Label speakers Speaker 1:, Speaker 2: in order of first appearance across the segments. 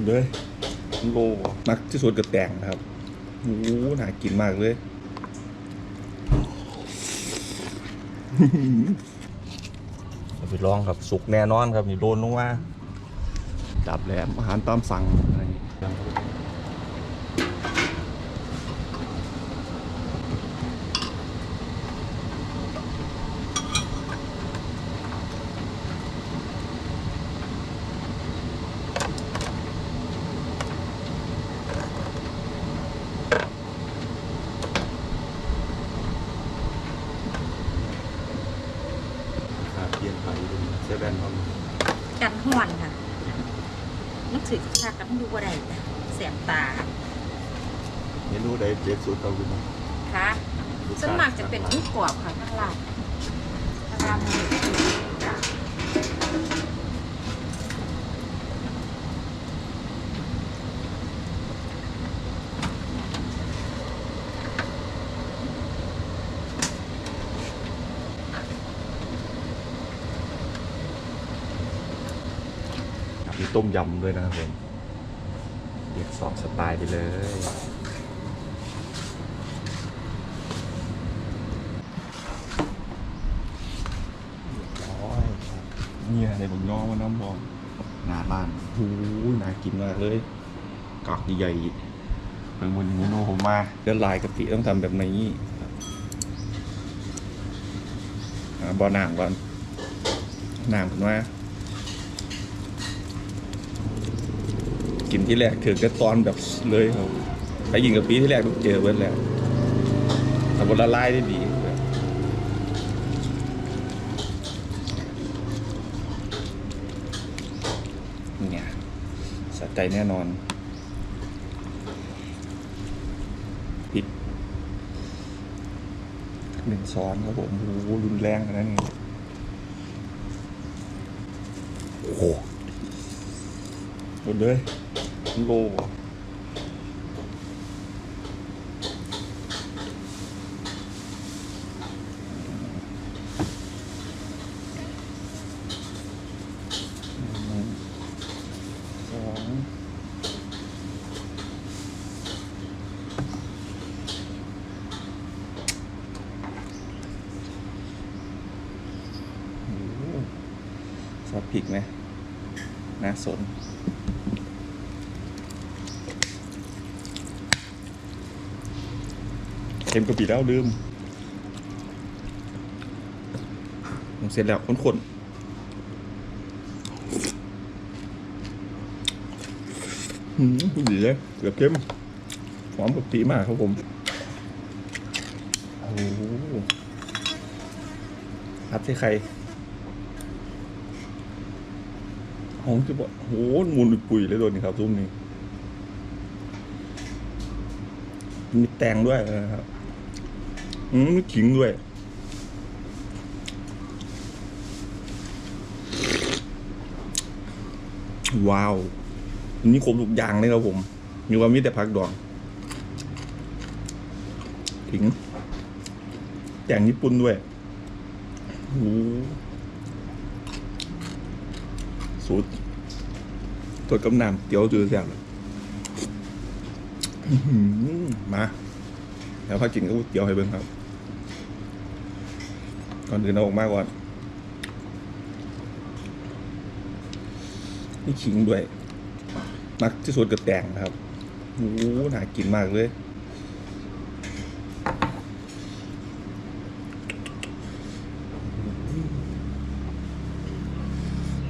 Speaker 1: ดเลยโลมักที่สุดกับแตงนะครับโอ้โหน่ากินมากเลยไปลองครับสุกแน่นอนครับนี่โดนลงมาจับแหลมอาหารตามสั่งอะไรอย่างงี้ครับเปลี่ยนไปเป็นเซเว่นครับ
Speaker 2: กันห่อนค่ะนึกถึงชากันดูว่าได้ แสบตา
Speaker 1: เมนูใดเด็ดสุดครับคุณ
Speaker 2: ค่ะส่วนมากจะเป็นลูกกรอบค่ะข้างล่างข้างล่างมี
Speaker 1: มีต้มยำด้วยนะครับผม เรียกสองสไตล์ไปเลยร้อยเนี่ยในบุกย่อมันน้ำบอลหนาบ้านโอ้ยน่ากินมากเลยกากใหญ่ๆเป็นวันเมนูผมมาเดือนลายกะปิต้องทำแบบนี้ครับอ่าบอหนามก่อนหนามขึ้นมา กินที่แรกถือก็ตอนแบบเลยครับไปยิงกับปีที่แรกต้องเจอเบิร์ดแล้วแต่บนละลายได้ดีแบบเนี่ยสะใจแน่นอนพริกหนึ่งช้อนครับผมโอ้โหรุนแรงขนาดนั้โอ้โหหมดเลย โลหนึ่งสองโอ้โหซอสพริกไหมน่าสน ค็มกะปิแล้วลืมเสร็จแล้วข้นๆหืมดีเลยเกือบเค็มหอมกะปิมากครับผมโอ้โหพัดใส่ไข่หอมจะบอกโหมูลปุ๋ยเลยโดนนี่ครับซุ้มนี้มีแตงด้วยนะครับ อืมขิงด้วย ว้าว นี่ครบทุกอย่างเลยครับผม มีความมีแต่ผักดองขิงแตงญี่ปุ่นด้วยโอ้โหสูตรตัวกำนำเตี๋ยวจืดแซ่บเลยมา แล้วพากินก็เตี๋ยวให้เบิ่งครับ ก่อนอื่นเอาออกมาก่อนนี่ขิงด้วย มักที่สุดกับแตงนะครับโอ้หน่ากินมากเลย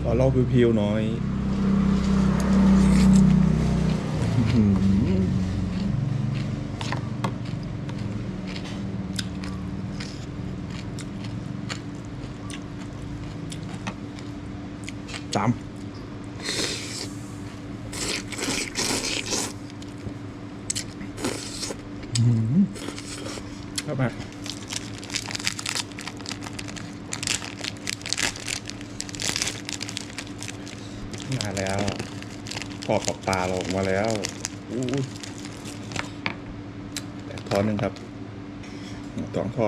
Speaker 1: ขอเล่าเพียวๆน่อยอื้อหือ สามเข้ามามาแล้วทอดปลาปลาเราออกมาแล้วอู้แต่ทอดหนึ่งครับสองทอ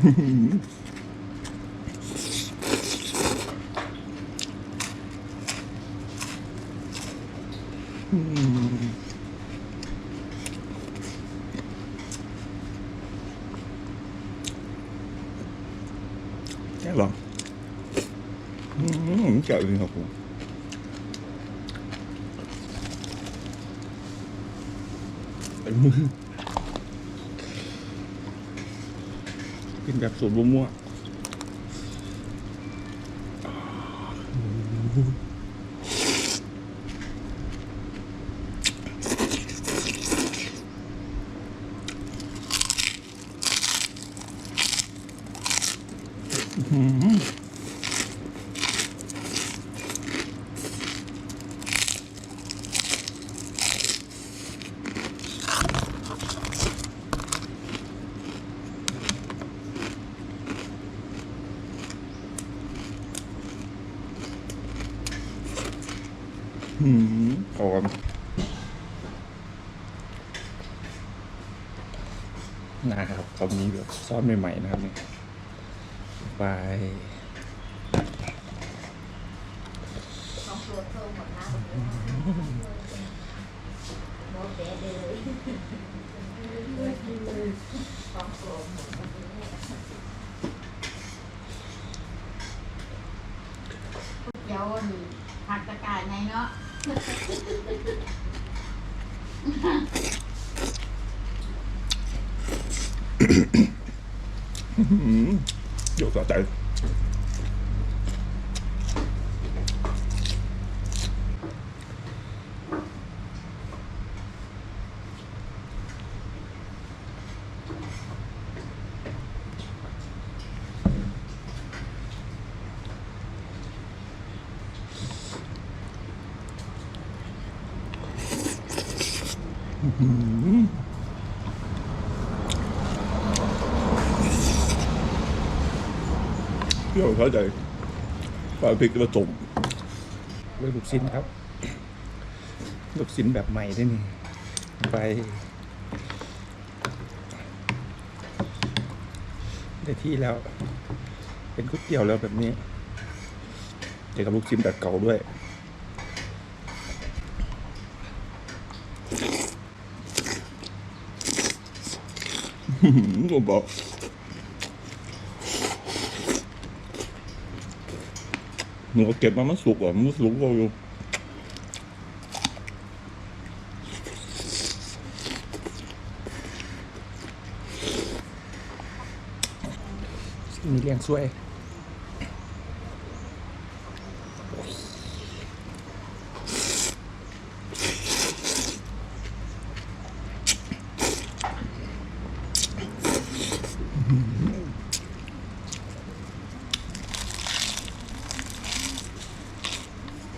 Speaker 1: ดแก่หรออืมแกินแบบสูตรมั่วๆ หืมหอมนะครับเขามีแบบซอสใหม่ๆนะครับนี่ไป
Speaker 2: ของโปรดเพิ่มหมดนะโมเดลเลยของโปรดหมดเดี๋ยวนี่ผัดกระกายไงเนาะ
Speaker 1: หืม เดี๋ยวเดี๋ยวสะใจปลาพริกผสมด้วยลูกชิ้นครับ ลูกชิ้นแบบใหม่ด้วยนี่ ไป ได้ที่แล้ว เป็นก๋วยเตี๋ยวแล้วแบบนี้เจอกับลูกชิ้นแบบเก่าด้วย ผมบอกหนูเก็บมามันสุกอะมันสุกก็อยู่มีเลี้ยงช่วย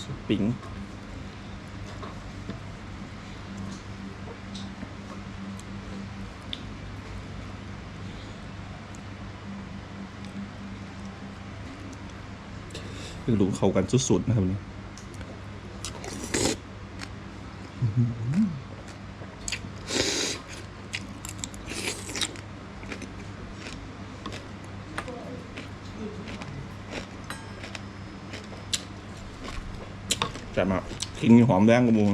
Speaker 1: สุด ปิงคือรู้เข้ากันสุดๆนะครับนี่ แต่มากินหอมแดงกระมู